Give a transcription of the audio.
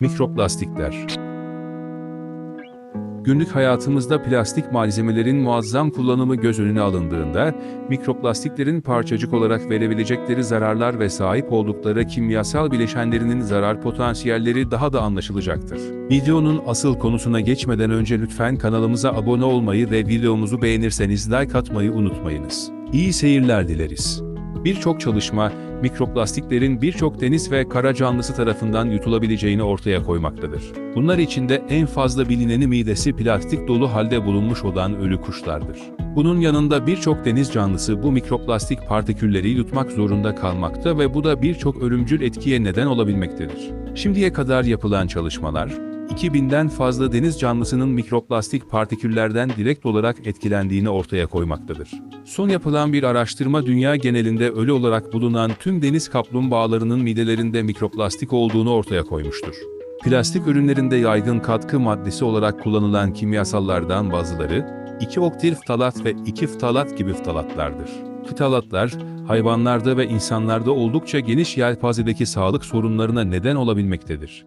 Mikroplastikler Günlük hayatımızda plastik malzemelerin muazzam kullanımı göz önüne alındığında, mikroplastiklerin parçacık olarak verebilecekleri zararlar ve sahip oldukları kimyasal bileşenlerinin zarar potansiyelleri daha da anlaşılacaktır. Videonun asıl konusuna geçmeden önce lütfen kanalımıza abone olmayı ve videomuzu beğenirseniz like atmayı unutmayınız. İyi seyirler dileriz. Birçok çalışma, mikroplastiklerin birçok deniz ve kara canlısı tarafından yutulabileceğini ortaya koymaktadır. Bunlar içinde en fazla bilineni midesi plastik dolu halde bulunmuş olan ölü kuşlardır. Bunun yanında birçok deniz canlısı bu mikroplastik partikülleri yutmak zorunda kalmakta ve bu da birçok ölümcül etkiye neden olabilmektedir. Şimdiye kadar yapılan çalışmalar, 2000'den fazla deniz canlısının mikroplastik partiküllerden direkt olarak etkilendiğini ortaya koymaktadır. Son yapılan bir araştırma dünya genelinde ölü olarak bulunan tüm deniz kaplumbağalarının midelerinde mikroplastik olduğunu ortaya koymuştur. Plastik ürünlerinde yaygın katkı maddesi olarak kullanılan kimyasallardan bazıları, 2-oktil ftalat ve 2 ftalat gibi ftalatlardır. Ftalatlar, hayvanlarda ve insanlarda oldukça geniş yelpazedeki sağlık sorunlarına neden olabilmektedir.